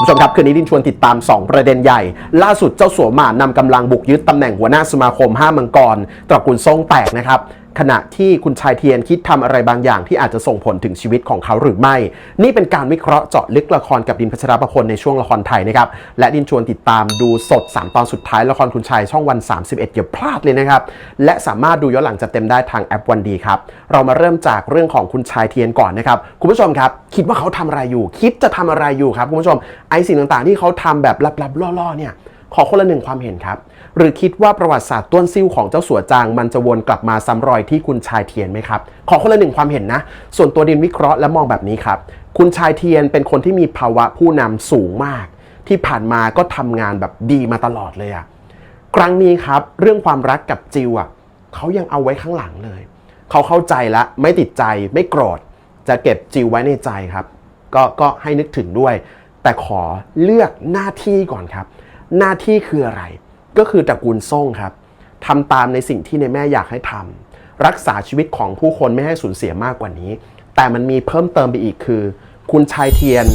คุณผู้ชมครับคืนนี้ดินชวนติดตาม 2 ประเด็นใหญ่ ล่าสุดเจ้าสัวหมานำกำลังบุกยึดตำแหน่งหัวหน้าสมาคม5มังกร ตระกูลซ่งแตกนะครับขณะที่คุณชายเทียนคิดทำอะไรบางอย่างที่อาจจะส่งผลถึงชีวิตของเขาหรือไม่ นี่เป็นการวิเคราะห์เจาะลึกละครกับดินพัชรประพลในช่วงละครไทยนะครับ และดินชวนติดตามดูสด 3 ตอนสุดท้ายละครคุณชายช่องวัน 31อย่าพลาดเลยนะครับ และสามารถดูย้อนหลังจัดเต็มได้ทางแอปวันดีครับ เรามาเริ่มจากเรื่องของคุณชายเทียนก่อนนะครับ คุณผู้ชมครับคิดว่าเขาทำอะไรอยู่ คิดจะทำอะไรอยู่ครับคุณผู้ชมไอสิ่งต่างๆ ที่เขาทำแบบลับๆล่อๆเนี่ย ขอคนละหนึ่งความเห็นครับ หรือคิดว่าประวัติศาสตร์ต้วนซิ่วของเจ้าสัวจาง มันจะวนกลับมาซ้ำรอยที่คุณชายเทียนไหมครับ ขอคนละหนึ่งความเห็นนะ ส่วนตัวดินวิเคราะห์และมองแบบนี้ครับ คุณชายเทียนเป็นคนที่มีภาวะผู้นำสูงมาก ที่ผ่านมาก็ทำงานแบบดีมาตลอดเลยอะครั้งนี้ครับเรื่องความรักกับจิวอะเขายังเอาไว้ข้างหลังเลย เขาเข้าใจล้วไม่ติดใจไม่โกรธจะเก็บจิวไว้ในใจครับ ก็ก็ให้นึกถึงด้วย แต่ขอเลือกหน้าที่ก่อนครับ หน้าที่คืออะไร ก็คือตระกูลส่งครับทำตามในสิ่งที่ในแม่อยากให้ทำรักษาชีวิตของผู้คนไม่ให้สูญเสียมากกว่านี้ แต่มันมีเพิ่มเติมไปอีกคือ คุณชายเทียน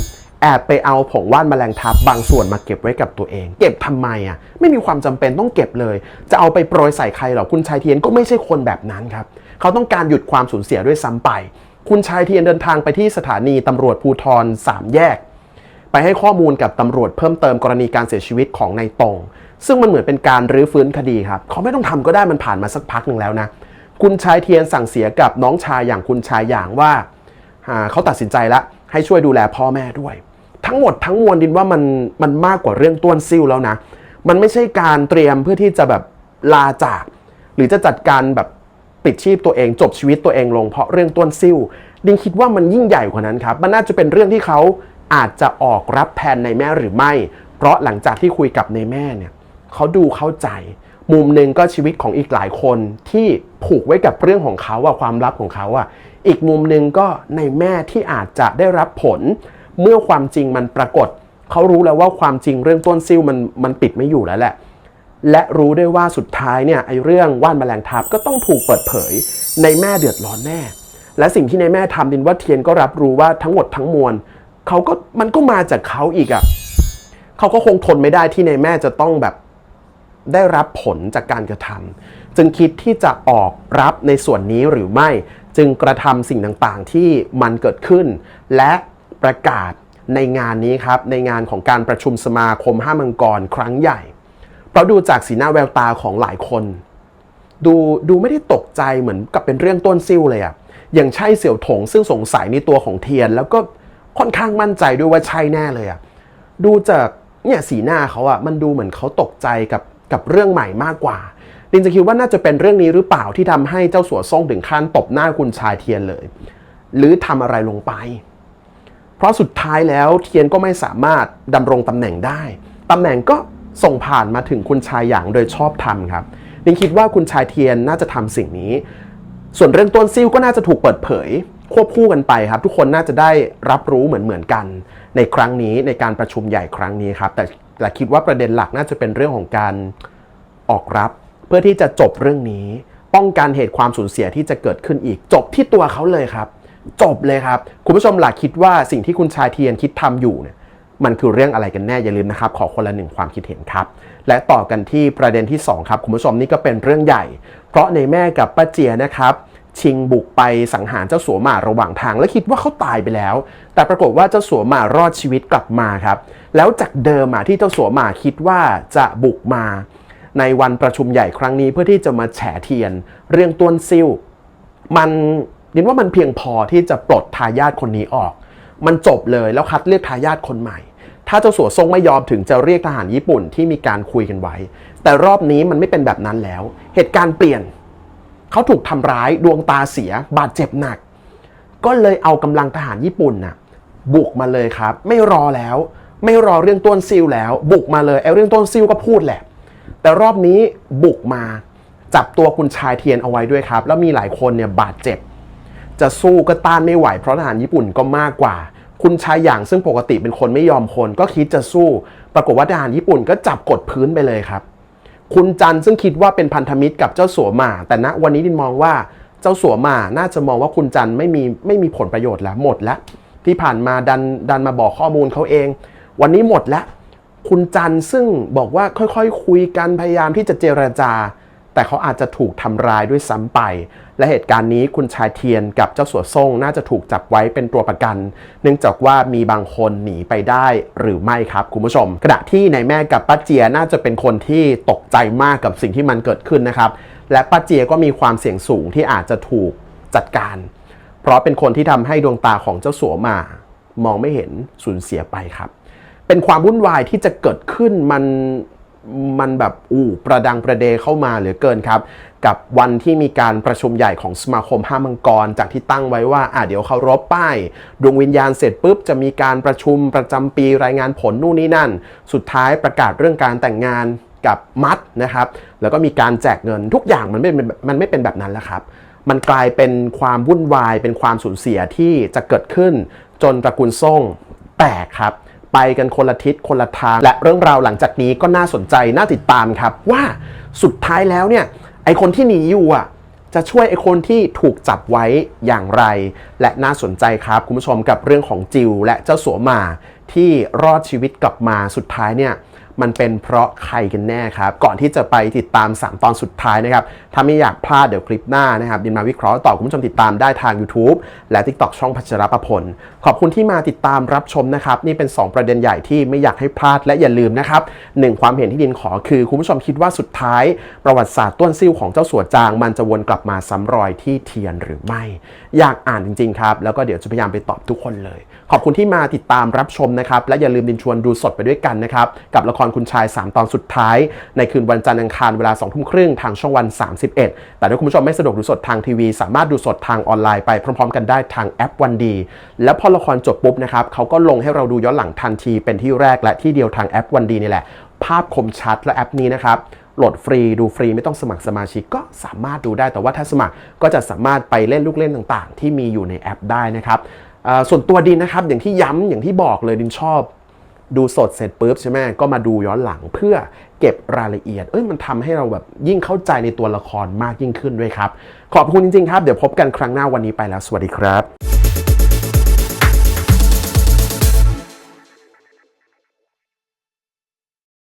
แอบไปเอาผงว่านแมลงทับบางส่วนมาเก็บไว้กับตัวเอง เก็บทำไมอะไม่มีความจำเป็นต้องเก็บเลย จะเอาไปโปรยใส่ใครหรอคุณชายเทียนก็ไม่ใช่คนแบบนั้นครับเขาต้องการหยุดความสูญเสียด้วยซ้ำไป คุณชายเทียนเดินทางไปที่สถานีตำรวจภูทรสามแยก ไปให้ข้อมูลกับตำรวจเพิ่มเติมกรณีการเสียชีวิตของนายตง ซึ่งมันเหมือนเป็นการรื้อฟื้นคดีครับเขาไม่ต้องทำก็ได้มันผ่านมาสักพักหนึ่งแล้วนะคุณชายเทียนสั่งเสียกับน้องชายอย่างคุณชายอย่างว่าอ่าเขาตัดสินใจแล้วให้ช่วยดูแลพ่อแม่ด้วย ทั้งหมดทั้งมวลดินว่ามันมันมากกว่าเรื่องต้วนซิ่วแล้วนะ มันไม่ใช่การเตรียมเพื่อที่จะแบบลาจาก หรือจะจัดการแบบปิดชีพตัวเองจบชีวิตตัวเองลงเพราะเรื่องต้วนซิ่วดินคิดว่ามันยิ่งใหญ่กว่านั้นครับ มันน่าจะเป็นเรื่องที่เขา อาจจะออกรับแทนในแม่หรือไม่ เพราะหลังจากที่คุยกับในแม่เนี่ยเขาดูเข้าใจ มุมหนึ่งก็ชีวิตของอีกหลายคนที่ผูกไว้กับเรื่องของเขาอะความลับของเขาอะอีกมุมหนึ่งก็ในแม่ที่อาจจะได้รับผล เมื่อความจริงมันปรากฏเขารู้แล้วว่าความจริงเรื่องต้นซิ่วมันมันปิดไม่อยู่แล้วแหละ และรู้ได้วยว่าสุดท้ายเนี่ยไอ้เรื่องว่านแมลงทับก็ต้องถูกเปิดเผย ในแม่เดือดร้อนแน่ และสิ่งที่ในแม่ทำดินว่าเทียนก็รับรู้ว่าทั้งหมดทั้งมวล เขาก็มันก็มาจากเขาอีกอะ่ะเขาก็คงทนไม่ได้ที่ในแม่จะต้องแบบได้รับผลจากการกระทำจึงคิดที่จะออกรับในส่วนนี้หรือไม่ จึงกระทำสิ่งต่างๆที่มันเกิดขึ้น และประกาศในงานนี้ครับ ในงานของการประชุมสมาคมห้ามังกรครั้งใหญ่ เพราะดูจากสีหน้าแววตาของหลายคน ดูดูไม่ได้ตกใจเหมือนกับเป็นเรื่องต้นซิ่วเลยอะอย่างใช่เสี่ยวถงซึ่งสงสัยในตัวของเทียน แล้วก็ ค่อนข้างมั่นใจด้วยว่าใช่แน่เลยอะดูจากเนี่ยสีหน้าเขาอะมันดูเหมือนเขาตกใจกับกับเรื่องใหม่มากกว่าลินจะคิดว่าน่าจะเป็นเรื่องนี้หรือเปล่าที่ทำให้เจ้าสัวซ่งถึงขั้นตบหน้าคุณชายเทียนเลย หรือทำอะไรลงไป เพราะสุดท้ายแล้วเทียนก็ไม่สามารถดำรงตำแหน่งได้ตำแหน่งก็ส่งผ่านมาถึงคุณชายหยางโดยชอบธรรมครับลินคิดว่าคุณชายเทียนน่าจะทำสิ่งนี้ ส่วนเรื่องต้นซิ่วก็น่าจะถูกเปิดเผย ควบคู่กันไปครับ ทุกคนน่าจะได้รับรู้เหมือนเหมือนๆกันในครั้งนี้ในการประชุมใหญ่ครั้งนี้ครับ แต่แต่คิดว่าประเด็นหลักน่าจะเป็นเรื่องของการออกรับ เพื่อที่จะจบเรื่องนี้ ป้องกันเหตุความสูญเสียที่จะเกิดขึ้นอีก จบที่ตัวเขาเลยครับ จบเลยครับ คุณผู้ชมหลักคิดว่าสิ่งที่คุณชายเทียนคิดทำอยู่เนี่ยมันคือเรื่องอะไรกันแน่อย่าลืมนะครับ ขอคนละหนึ่งความคิดเห็นครับ และต่อกันที่ประเด็นที่ 2 ครับ คุณผู้ชมนี่ก็เป็นเรื่องใหญ่ เพราะในแม่กับป้าเจียนะครับ ชิงบุกไปสังหารเจ้าสัวหมาระหว่างทาง และคิดว่าเขาตายไปแล้ว แต่ปรากฏว่าเจ้าสัวหมารอดชีวิตกลับมาครับ แล้วจากเดิมอะที่เจ้าสัวหมาคิดว่าจะบุกมา ในวันประชุมใหญ่ครั้งนี้เพื่อที่จะมาแฉเทียน เรื่องต้วนซิ่วมันยินว่ามันเพียงพอที่จะปลดทายาทคนนี้ออก มันจบเลยแล้วคัดเลือกทายาทคนใหม่ ถ้าเจ้าสัวทรงไม่ยอมถึงจะเรียกทหารญี่ปุ่นที่มีการคุยกันไว้ แต่รอบนี้มันไม่เป็นแบบนั้นแล้ว เหตุการณ์เปลี่ยน เขาถูกทำร้ายดวงตาเสียบาดเจ็บหนัก ก็เลยเอากำลังทหารญี่ปุ่นน่ะบุกมาเลยครับ ไม่รอแล้ว ไม่รอเรื่องต้นซิลแล้ว บุกมาเลยไอ้เรื่องต้นซิลก็พูดแหละ แต่รอบนี้บุกมาจับตัวคุณชายเทียนเอาไว้ด้วยครับ แล้วมีหลายคนเนี่ยบาดเจ็บ จะสู้ก็ต้านไม่ไหว เพราะทหารญี่ปุ่นก็มากกว่า คุณชายหยางซึ่งปกติเป็นคนไม่ยอมคน ก็คิดจะสู้ ปรากฏว่าทหารญี่ปุ่นก็จับกดพื้นไปเลยครับ คุณจันซึ่งคิดว่าเป็นพันธมิตรกับเจ้าสัวหมา แต่ณวันนี้ดินมองว่าเจ้าสัวหมาน่าจะมองว่าคุณจันไม่มีไม่มีผลประโยชน์แล้วหมดแล้ว ที่ผ่านมาดันดันมาบอกข้อมูลเขาเอง วันนี้หมดแล้ว คุณจันซึ่งบอกว่าค่อยๆ คุยกันพยายามที่จะเจรจา แต่เขาอาจจะถูกทำร้ายด้วยซ้ำไป และเหตุการณ์นี้คุณชายเทียนกับเจ้าสัวซ่งน่าจะถูกจับไว้เป็นตัวประกัน เนื่องจากว่ามีบางคนหนีไปได้หรือไม่ครับคุณผู้ชม ขณะที่นายแม่กับป้าเจียน่าจะเป็นคนที่ตกใจมากกับสิ่งที่มันเกิดขึ้นนะครับ และป้าเจียก็มีความเสี่ยงสูงที่อาจจะถูกจัดการ เพราะเป็นคนที่ทำให้ดวงตาของเจ้าสัวมามองไม่เห็นสูญเสียไปครับ เป็นความวุ่นวายที่จะเกิดขึ้นมัน มันแบบอู้ประดังประเดเข้ามาเหลือเกินครับ กับวันที่มีการประชุมใหญ่ของสมาคมห้ามังกร จากที่ตั้งไว้ว่าอะเดี๋ยวเคารพป้ายดวงวิญญาณเสร็จปุ๊บจะมีการประชุมประจำปีรายงานผลนู่นนี่นั่น สุดท้ายประกาศเรื่องการแต่งงานกับมัดนะครับ แล้วก็มีการแจกเงินทุกอย่างมันไม่เป็นมันไม่เป็นแบบนั้นแล้วครับ มันกลายเป็นความวุ่นวายเป็นความสูญเสียที่จะเกิดขึ้น จนตระกูลส่งแตกครับ ไปกันคนละทิศคนละทาง และเรื่องราวหลังจากนี้ก็น่าสนใจน่าติดตามครับ ว่าสุดท้ายแล้วเนี่ยไอคนที่หนีอยู่อะจะช่วยไอคนที่ถูกจับไว้อย่างไร และน่าสนใจครับ คุณผู้ชมกับเรื่องของจิวและเจ้าสัวหมาที่รอดชีวิตกลับมาสุดท้ายเนี่ย มันเป็นเพราะใครกันแน่ครับ ก่อนที่จะไปติดตาม 3 ตอนสุดท้ายนะครับ ถ้าไม่อยากพลาดเดี๋ยวคลิปหน้านะครับดินมาวิเคราะห์ต่อคุณผู้ชมติดตามได้ทาง YouTube และ TikTok ช่องพัชรประพล ขอบคุณที่มาติดตามรับชมนะครับนี่เป็น 2 ประเด็นใหญ่ที่ไม่อยากให้พลาดและอย่าลืมนะครับหนึ่งความเห็นที่ดินขอคือคุณผู้ชมคิดว่าสุดท้าย ประวัติศาสตร์ต้นซิ่วของเจ้าสัวจาง มันจะวนกลับมาซ้ำรอยที่เทียนหรือไม่ อยากอ่านจริงๆครับแล้วก็เดี๋ยวจะพยายามไปตอบทุกคนเลย ขอบคุณที่มาติดตามรับชมนะครับ และอย่าลืมดินชวนดูสดไปด้วยกันนะครับ กับละครคุณชาย 3 ตอนสุดท้าย ในคืนวันจันทร์อังคารเวลา2ทุ่มครึ่งทางช่องวัน 31 แต่ถ้าคุณผู้ชมไม่สะดวกดูสดทางทีวี สามารถดูสดทางออนไลน์ไปพร้อม ๆ กันได้ทางแอปวันดี แล้วพอละครจบปุ๊บนะครับเขาก็ลงให้เราดูย้อนหลังทันที เป็นที่แรกและที่เดียวทางแอปวันดีนี่แหละ ภาพคมชัดและแอปนี้นะครับโหลดฟรีดูฟรีไม่ต้องสมัครสมาชิกก็สามารถดูได้แต่ว่าถ้าสมัครก็จะสามารถไปเล่นลูกเล่นต่างๆ ที่มีอยู่ในแอปได้นะครับ ส่วนตัวดินนะครับอย่างที่ย้ำอย่างที่บอกเลยดินชอบ ดูสดเสร็จปุ๊บใช่ไหมก็มาดูย้อนหลังเพื่อเก็บรายละเอียด เอ้ยมันทำให้เราแบบยิ่งเข้าใจในตัวละครมากยิ่งขึ้นด้วยครับ ขอบคุณจริงๆครับ เดี๋ยวพบกันครั้งหน้าวันนี้ไปแล้ว สวัสดีครับ